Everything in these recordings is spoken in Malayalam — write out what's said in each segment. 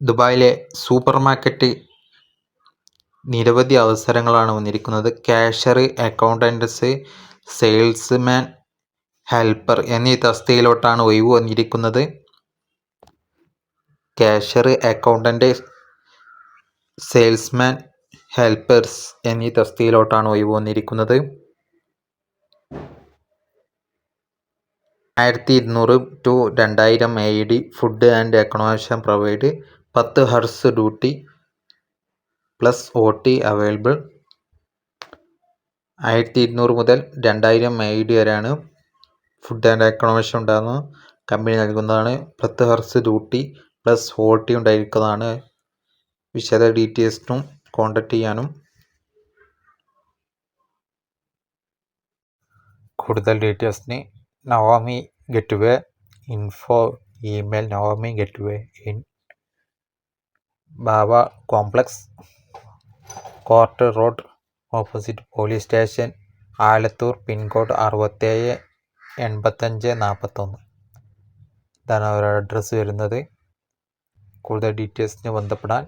ദുബായിലെ സൂപ്പർ മാർക്കറ്റ് നിരവധി അവസരങ്ങളാണ് വന്നിരിക്കുന്നത്. കാഷ്യർ അക്കൗണ്ടൻസ് സെയിൽസ്മാൻ ഹെൽപ്പർ എന്നീ തസ്തികയിലോട്ടാണ് ഒഴിവ് വന്നിരിക്കുന്നത്. കാഷ്യർ അക്കൗണ്ടന്റ് സെയിൽസ്മാൻ ഹെൽപ്പേഴ്സ് എന്നീ തസ്തികയിലോട്ടാണ് ഒഴിവ് വന്നിരിക്കുന്നത്. ആയിരത്തി ഇരുന്നൂറ് ടു രണ്ടായിരം A D food and accommodation provide പത്ത് hours duty plus O T available. ആയിരത്തി ഇരുന്നൂറ് മുതൽ രണ്ടായിരം എ ഡി വരെയാണ് ഫുഡ് ആൻഡ് അക്കോമഡേഷൻ ഉണ്ടാകുന്നത്. കമ്പനി നൽകുന്നതാണ് പത്ത് hours duty plus O T ഉണ്ടായിരിക്കുന്നതാണ്. വിശദ ഡീറ്റെയിൽസിനും കോൺടാക്റ്റ് ചെയ്യാനും. കൂടുതൽ ഡീറ്റെയിൽസിന് Naomi gateway info email Naomi gateway in Bava complex court road opposite police station Alathur pincode അറുപത്തേഴ് എൺപത്തഞ്ച് നാൽപ്പത്തൊന്ന്. ഇതാണ് അവരുടെ അഡ്രസ്സ് വരുന്നത്. കൂടുതൽ ഡീറ്റെയിൽസിന് ബന്ധപ്പെടാൻ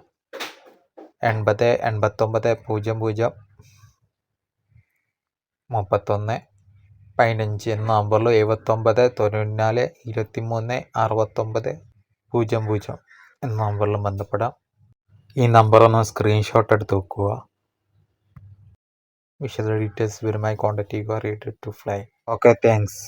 എൺപത് എൺപത്തൊമ്പത് പൂജ്യം പൂജ്യം മുപ്പത്തൊന്ന് പതിനഞ്ച് എന്ന നമ്പറിൽ എഴുപത്തൊമ്പത് തൊണ്ണൂറ്റിനാല് ഇരുപത്തിമൂന്ന് അറുപത്തൊമ്പത് പൂജ്യം പൂജ്യം എന്ന നമ്പറിലും ബന്ധപ്പെടാം. ഈ നമ്പർ ഒന്ന് സ്ക്രീൻഷോട്ട് എടുത്ത് വെക്കുക. വിശദ ഡീറ്റെയിൽസ് വിവരമായി കോൺടാക്ട് ചെയ്യുക. Ready to fly okay thanks